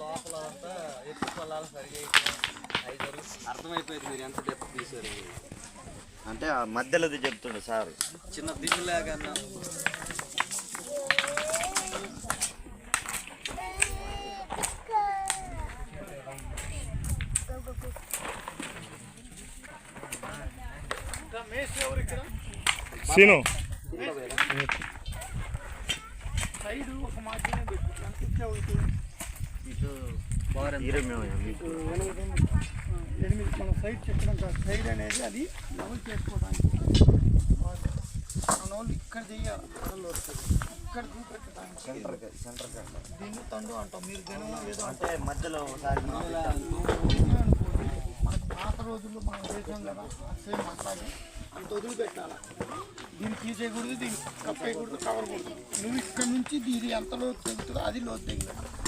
లోపల అంతా పొలాలు సరిగా అర్థమైపోయింది మీరు ఎంత డెప్త్ తీసారు అంటే ఆ మధ్యలోది చెప్తుండే సార్. చిన్న దిగులాగా సీను. సైడ్ ఒక మార్జిన్ పెట్టు. ఎంత ఇచ్చావు ఇటు ఎనిమిది మన సైడ్ చెప్పినాం కదా. సైడ్ అనేది అది లెవెల్ చేసుకోవడానికి. మన వాళ్ళు ఇక్కడ వస్తుంది ఇక్కడ చూపెట్టడానికి. సెంటర్ దీన్ని తండు అంటాం. మీరు జనం ఏదో అంటే మధ్యలో ఒకసారి రోజుల్లో మనం చేసాం కదా సేమ్ అట్లాగే అంత వదిలిపెట్టాలి? దీన్ని తీసేయకూడదు దీన్ని కప్పేయకూడదు కవర్ కూడదు నువ్వు ఇక్కడ నుంచి ఇది ఎంత లోతు తెగుతుందో అది లోతు తెగిలేదు